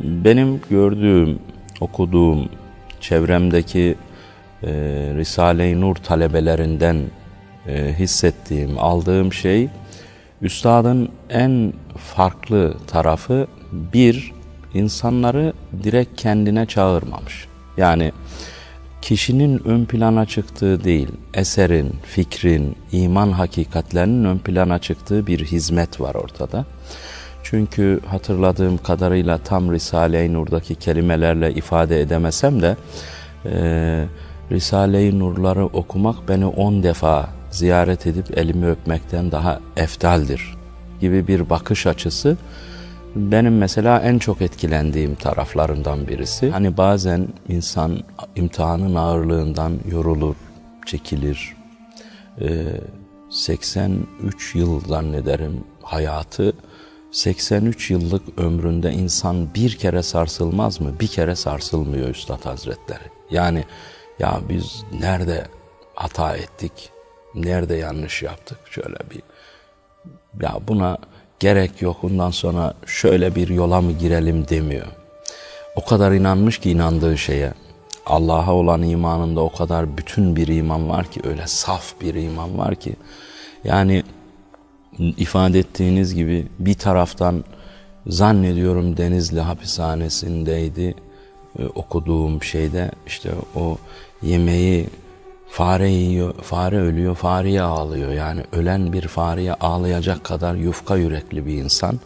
Benim gördüğüm, okuduğum, çevremdeki e, Risale-i Nur talebelerinden e, hissettiğim, aldığım şey, Üstadın en farklı tarafı bir, insanları direkt kendine çağırmamış. Yani kişinin ön plana çıktığı değil, eserin, fikrin, iman hakikatlerinin ön plana çıktığı bir hizmet var ortada. Çünkü hatırladığım kadarıyla tam Risale-i Nur'daki kelimelerle ifade edemesem de e, Risale-i Nur'ları okumak beni on defa ziyaret edip elimi öpmekten daha eftaldir gibi bir bakış açısı benim mesela en çok etkilendiğim taraflarından birisi. Hani bazen insan imtihanın ağırlığından yorulur, çekilir. Ee, 83 yıl zannederim hayatı 83 yıllık ömründe insan bir kere sarsılmaz mı? Bir kere sarsılmıyor Üstad Hazretleri. Yani ya biz nerede hata ettik, nerede yanlış yaptık şöyle bir. Ya buna gerek yok bundan sonra şöyle bir yola mı girelim demiyor. O kadar inanmış ki inandığı şeye. Allah'a olan imanında o kadar bütün bir iman var ki öyle saf bir iman var ki. Yani ifade ettiğiniz gibi bir taraftan zannediyorum Denizli hapishanesindeydi e, okuduğum şeyde işte o yemeği fare yiyor, fare ölüyor, fareye ağlıyor. Yani ölen bir fareye ağlayacak kadar yufka yürekli bir insan.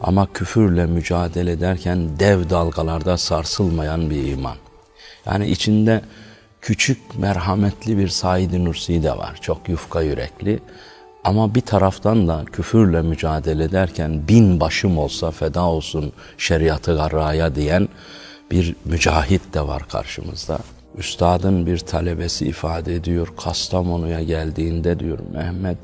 Ama küfürle mücadele ederken dev dalgalarda sarsılmayan bir iman. Yani içinde küçük merhametli bir Said-i Nursi de var. Çok yufka yürekli. Ama bir taraftan da küfürle mücadele ederken bin başım olsa feda olsun şeriatı garraya diyen bir mücahit de var karşımızda. Üstadın bir talebesi ifade ediyor Kastamonu'ya geldiğinde diyor Mehmet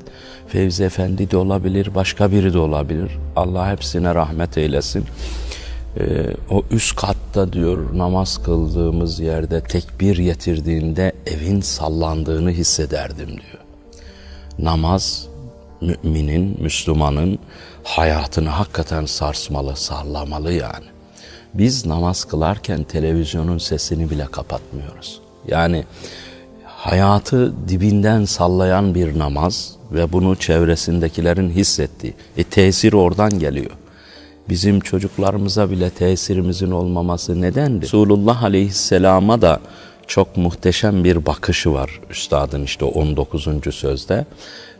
Fevzi Efendi de olabilir başka biri de olabilir. Allah hepsine rahmet eylesin. Ee, o üst katta diyor namaz kıldığımız yerde tekbir getirdiğinde evin sallandığını hissederdim diyor. Namaz müminin, Müslümanın hayatını hakikaten sarsmalı, sallamalı yani. Biz namaz kılarken televizyonun sesini bile kapatmıyoruz. Yani hayatı dibinden sallayan bir namaz ve bunu çevresindekilerin hissettiği. E tesir oradan geliyor. Bizim çocuklarımıza bile tesirimizin olmaması nedendi? Resulullah Aleyhisselam'a da çok muhteşem bir bakışı var üstadın işte 19. sözde.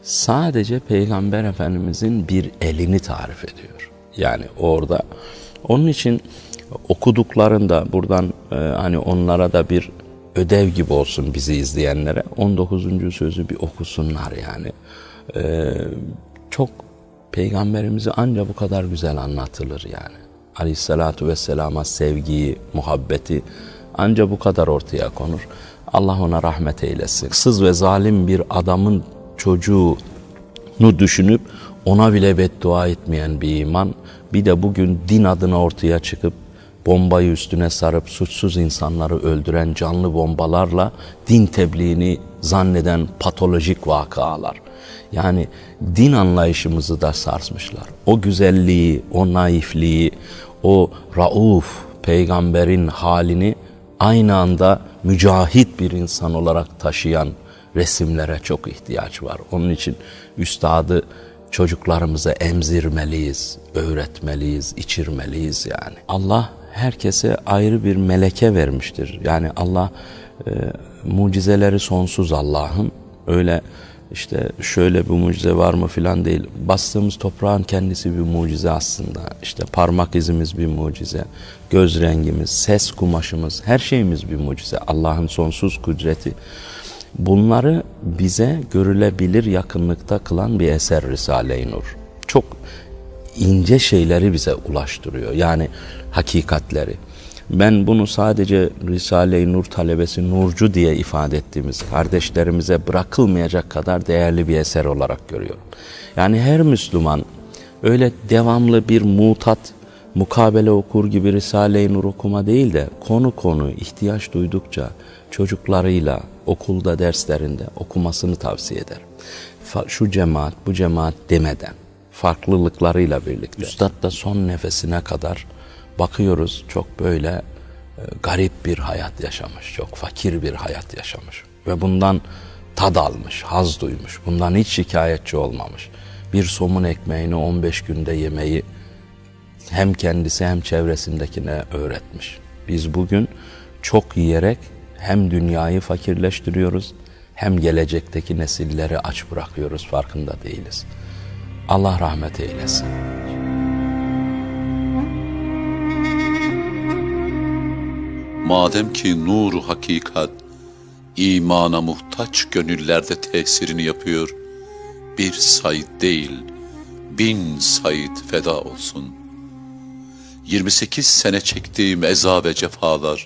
Sadece Peygamber Efendimizin bir elini tarif ediyor. Yani orada. Onun için okuduklarında buradan e, hani onlara da bir ödev gibi olsun bizi izleyenlere 19. sözü bir okusunlar yani. E, çok peygamberimizi anca bu kadar güzel anlatılır yani. Aleyhissalatu vesselama sevgiyi, muhabbeti anca bu kadar ortaya konur. Allah ona rahmet eylesin. Sız ve zalim bir adamın çocuğunu düşünüp ona bile beddua etmeyen bir iman. Bir de bugün din adına ortaya çıkıp bombayı üstüne sarıp suçsuz insanları öldüren canlı bombalarla din tebliğini zanneden patolojik vakalar. Yani din anlayışımızı da sarsmışlar. O güzelliği, o naifliği, o rauf peygamberin halini aynı anda mücahit bir insan olarak taşıyan resimlere çok ihtiyaç var. Onun için üstadı çocuklarımıza emzirmeliyiz, öğretmeliyiz, içirmeliyiz yani. Allah herkese ayrı bir meleke vermiştir. Yani Allah e, mucizeleri sonsuz Allah'ın. Öyle işte şöyle bir mucize var mı filan değil. Bastığımız toprağın kendisi bir mucize aslında. İşte parmak izimiz bir mucize. Göz rengimiz, ses kumaşımız, her şeyimiz bir mucize. Allah'ın sonsuz kudreti. Bunları bize görülebilir yakınlıkta kılan bir eser Risale-i Nur. Çok ince şeyleri bize ulaştırıyor. Yani hakikatleri. Ben bunu sadece Risale-i Nur talebesi Nurcu diye ifade ettiğimiz kardeşlerimize bırakılmayacak kadar değerli bir eser olarak görüyorum. Yani her Müslüman öyle devamlı bir mutat, mukabele okur gibi Risale-i Nur okuma değil de konu konu ihtiyaç duydukça çocuklarıyla okulda derslerinde okumasını tavsiye eder. Şu cemaat bu cemaat demeden farklılıklarıyla birlikte. Üstad da son nefesine kadar bakıyoruz çok böyle e, garip bir hayat yaşamış, çok fakir bir hayat yaşamış ve bundan tad almış, haz duymuş, bundan hiç şikayetçi olmamış. Bir somun ekmeğini 15 günde yemeyi hem kendisi hem çevresindekine öğretmiş. Biz bugün çok yiyerek hem dünyayı fakirleştiriyoruz hem gelecekteki nesilleri aç bırakıyoruz farkında değiliz. Allah rahmet eylesin. Madem ki nuru hakikat imana muhtaç gönüllerde tesirini yapıyor, bir Said değil, bin Said feda olsun. 28 sene çektiğim eza ve cefalar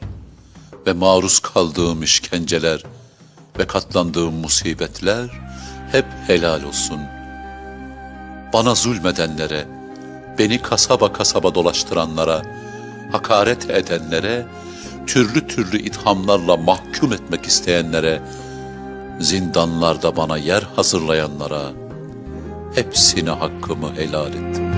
ve maruz kaldığım işkenceler ve katlandığım musibetler hep helal olsun. Bana zulmedenlere, beni kasaba kasaba dolaştıranlara, hakaret edenlere, türlü türlü ithamlarla mahkum etmek isteyenlere, zindanlarda bana yer hazırlayanlara, hepsine hakkımı helal ettim.